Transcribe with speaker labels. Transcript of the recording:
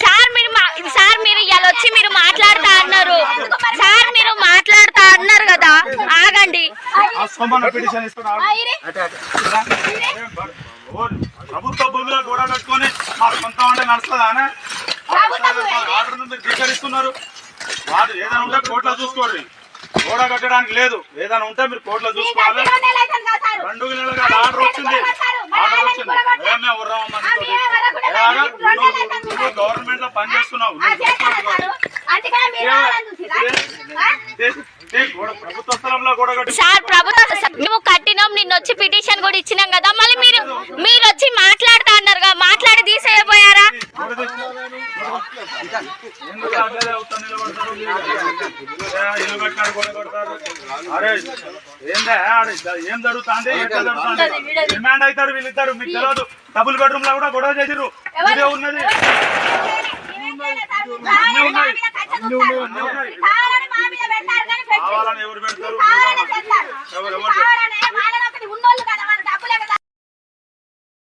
Speaker 1: Sir మీరు sir మీరు ఇవాళ వచ్చి మీరు మాట్లాడుతా అన్నారు. సార్ మీరు మాట్లాడుతా అన్నారు కదా. ఆగండి.
Speaker 2: ప్రభుత్వ భూమిలో గోడ కట్టుకొని మా సొంత అంటే నడుస్తుందా ధిక్కరిస్తున్నారు. వాడు ఏదైనా ఉంటే కోర్టులో చూసుకోరు గోడ కట్టడానికి లేదు. ఏదైనా ఉంటే మీరు కోర్టులో చూసుకోవాలి. ఆర్డర్ వచ్చింది. ఆర్డర్ వచ్చింది. ఏమే నువ్వు గవర్నమెంట్లో పని చేస్తున్నావు? నువ్వు చూసుకోవాలి. ఏ- ఏ గోడ ప్రభుత్వ స్థలంలో గోడ కట్టి
Speaker 1: సార్ ప్రభుత్వ మేము కట్టినాం నిన్న వచ్చి పిటిషన్ కూడా ఇచ్చినాం కదా. మళ్ళీ
Speaker 2: అరే ఏందా? ఏం జరుగుతుంది? ఎట్లా జరుగుతుంది? డిమాండ్ అవుతారు వీళ్ళిద్దరు మీకు తెలియదు. డబుల్ బెడ్రూమ్లో కూడా గొడవ చేసిరు ఇదే ఉన్నది. కావాలని ఎవరు పెడతారు?